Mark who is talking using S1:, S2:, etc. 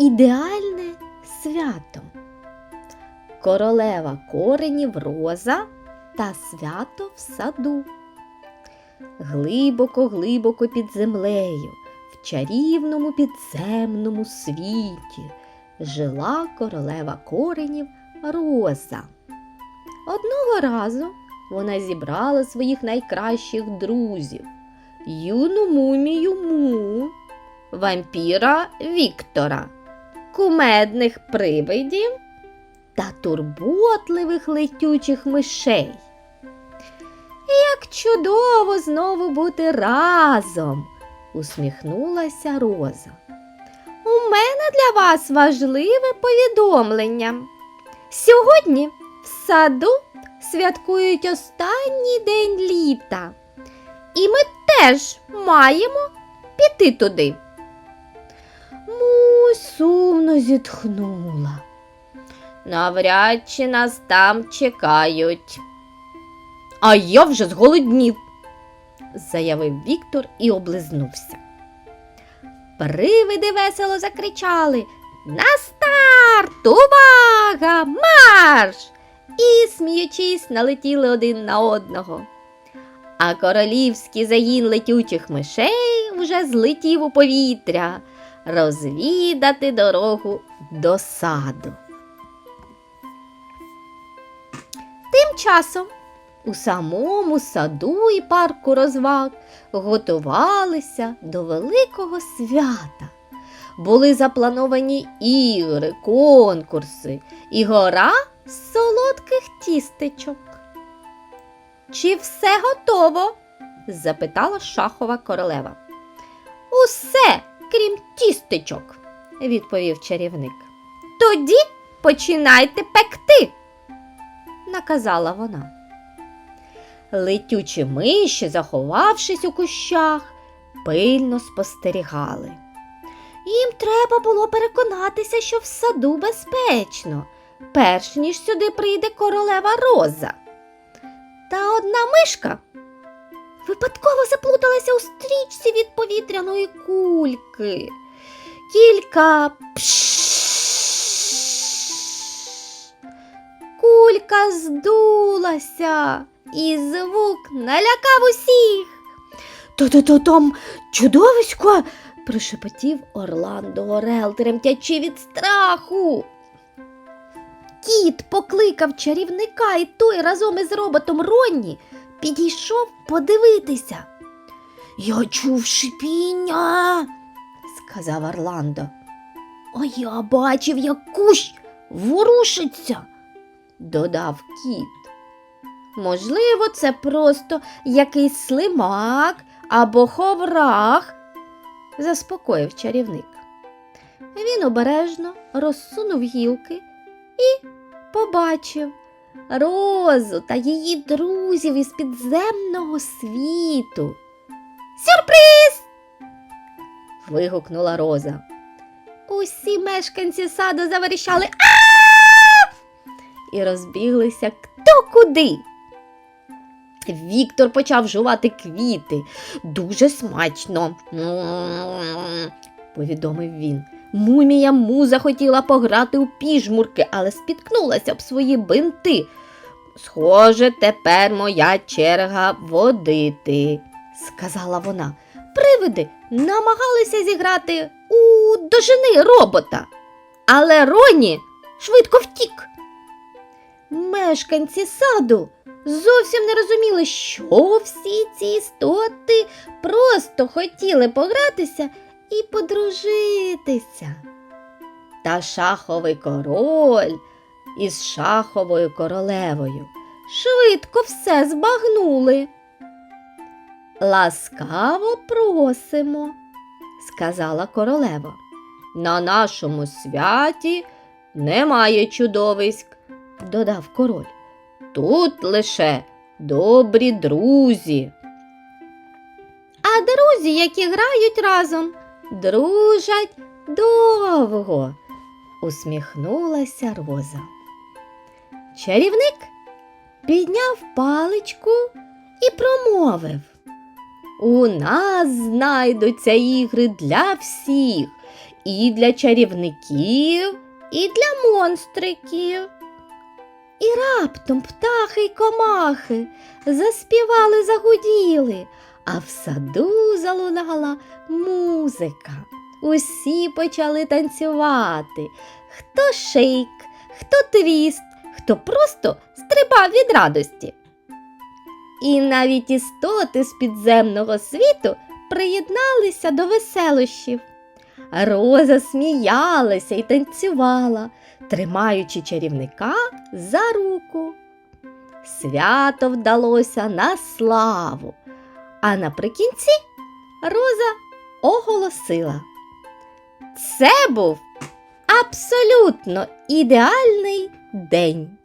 S1: ідеальне свято. Королева коренів роза та свято в саду. Глибоко-глибоко під землею, в чарівному підземному світі жила королева коренів Роза. Одного разу вона зібрала своїх найкращих друзів юну мумію Му, вампіра Віктора, кумедних привидів та турботливих летючих мишей. Як чудово знову бути разом, усміхнулася Роза. У мене для вас важливе повідомлення. Сьогодні в саду святкують останній день літа, і ми теж маємо піти туди. Зітхнула. Навряд чи нас там чекають. А я вже зголоднів, заявив Віктор і облизнувся. Привиди весело закричали На старт! Увага! Марш! І, сміючись, налетіли один на одного. А королівський загін летючих мишей вже злетів у повітря розвідати дорогу до саду. Тим часом у самому саду і парку розваг готувалися до великого свята. Були заплановані ігри, конкурси і гора з солодких тістечок. Чи все готово? запитала шахова королева. Усе, крім тістечок, відповів чарівник. Тоді починайте пекти, наказала вона. Летючі миші, заховавшись у кущах, пильно спостерігали. Їм треба було переконатися, що в саду безпечно, перш ніж сюди прийде королева Роза. Та одна мишка випадково заплуталася у стрічці від повітряної кульки. Кілька. Кулька здулася, і звук налякав усіх. То-то-то там чудовисько, прошепотів Орландо Орел, тремтячи від страху. Кіт покликав чарівника, і той разом із роботом Ронні підійшов подивитися. Я чув шипіння, сказав Орландо. А я бачив, як кущ ворушиться, додав кіт. Можливо, це просто якийсь слимак або ховрах, заспокоїв чарівник. Він обережно розсунув гілки і побачив розу та її друзів із підземного світу. Сюрприз! вигукнула Роза. Усі мешканці саду заверіщали а і розбіглися хто куди. Віктор почав жувати квіти. Дуже смачно, повідомив він. Мумія му захотіла пограти у піжмурки, але спіткнулася об свої бинти. Схоже, тепер моя черга водити, сказала вона. Привиди намагалися зіграти у дожини робота, але Роні швидко втік. Мешканці саду зовсім не розуміли, що всі ці істоти просто хотіли погратися і подружитися. Та шаховий король із шаховою королевою швидко все збагнули. Ласкаво просимо, сказала королева. На нашому святі немає чудовиськ, додав король. Тут лише добрі друзі. А друзі, які грають разом, дружать довго, усміхнулася Роза. Чарівник підняв паличку і промовив. У нас знайдуться ігри для всіх, і для чарівників, і для монстриків. І раптом птахи й комахи заспівали, загуділи, а в саду залунала музика. Усі почали танцювати. Хто шейк, хто твіст, хто просто стрибав від радості. І навіть істоти з підземного світу приєдналися до веселощів. Роза сміялася і танцювала, тримаючи чарівника за руку. Свято вдалося на славу, а наприкінці Роза оголосила. Це був абсолютно ідеальний день.